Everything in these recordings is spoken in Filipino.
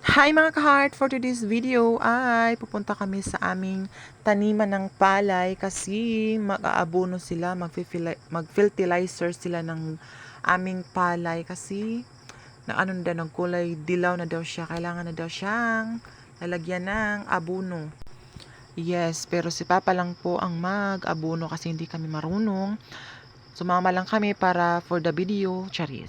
Hi mga ka-heart! For today's video ay pupunta kami sa aming taniman ng palay kasi mag-aabono sila, mag-fertili- mag-fertilizer sila ng aming palay kasi na ano na daw, ng kulay dilaw na daw siya. Kailangan na daw siyang lalagyan ng abono. Yes, pero si Papa lang po ang mag-abono kasi hindi kami marunong. Sumama lang kami para for the video, charis.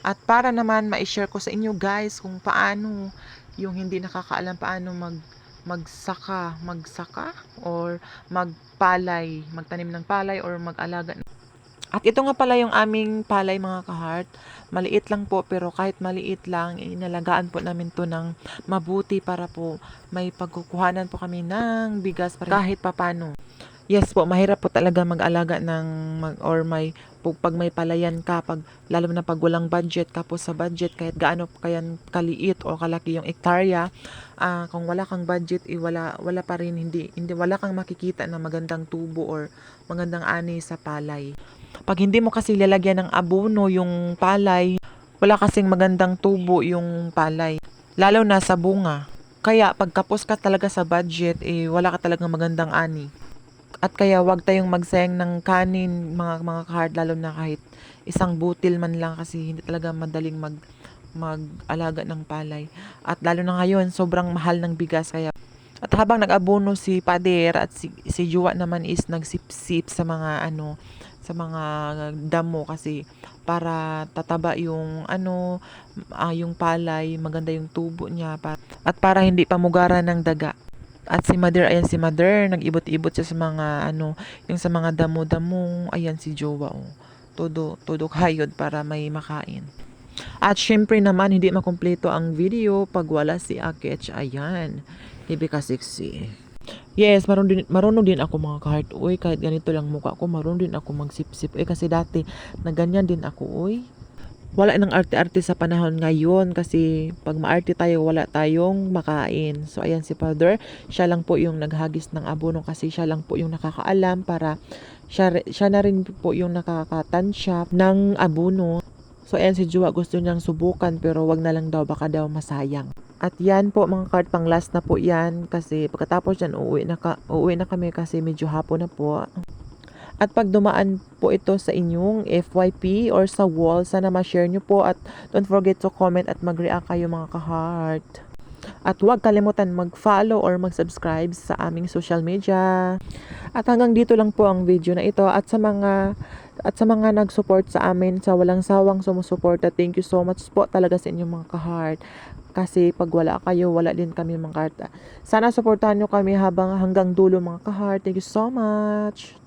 At para naman ma-share ko sa inyo guys kung paano yung hindi nakakaalam paano mag magsaka, magsaka or magpalay, magtanim ng palay or mag-alaga. At ito nga pala yung aming palay mga ka-heart. Maliit lang po pero kahit maliit lang, inalagaan po namin to ng mabuti para po may pagkukuhanan po kami ng bigas para kahit papano. Yes po, mahirap po talaga mag-alaga ng mag, or may pag, pag may palayan ka, pag, lalo na pag walang budget ka po sa budget, kahit gaano kayan kaliit o kalaki yung ektarya, ah, kung wala kang budget, eh, wala, wala pa rin, hindi, hindi, wala kang makikita na magandang tubo or magandang ani sa palay. Pag hindi mo kasi lalagyan ng abono yung palay, wala kasing magandang tubo yung palay. Lalo na sa bunga. Kaya pagkapos ka talaga sa budget, eh, wala ka talagang magandang ani. At kaya wag tayong magsayang ng kanin mga mga kahard lalo na kahit isang butil man lang kasi hindi talaga madaling mag mag-alaga ng palay. At lalo na ngayon sobrang mahal ng bigas kaya at habang nag-abono si Pader at si, si Juwa naman is nagsipsip sa mga ano sa mga damo kasi para tataba yung ano ah, yung palay, maganda yung tubo niya pa, at para hindi pamugaran ng daga. At si Mother, ayan si Mother, nag-ibot-ibot siya sa mga ano, yung sa mga damo-damo, ayan si Jowa oh. Todo todo kayod para may makain. At syempre naman hindi makumpleto ang video pag wala si Akech. Ayan. Hindi ka sexy. Yes, marunong din, marunong din ako mga kahart. Uy, kahit ganito lang mukha ko, marunong din ako magsip-sip. Eh, kasi dati, na ganyan din ako, uy. Wala nang arte-arte sa panahon ngayon kasi pag maarte tayo, wala tayong makain. So, ayan si Father. Siya lang po yung naghagis ng abono kasi siya lang po yung nakakaalam para siya, siya na rin po yung nakakatansya ng abono. So, ayan si Jua, gusto niyang subukan pero wag na lang daw, baka daw masayang. At yan po mga card pang last na po yan kasi pagkatapos yan uuwi na, ka, uuwi na kami kasi medyo hapon na po. At pag dumaan po ito sa inyong FYP or sa wall, sana ma-share nyo po at don't forget to comment at mag-react kayo mga ka-heart. At huwag kalimutan mag-follow or mag-subscribe sa aming social media. At hanggang dito lang po ang video na ito at sa mga at sa mga nag-support sa amin sa walang sawang sumusuporta, thank you so much po talaga sa inyong mga ka-heart. Kasi pag wala kayo, wala din kami mga ka-heart. Sana supportahan nyo kami habang hanggang dulo mga ka-heart. Thank you so much.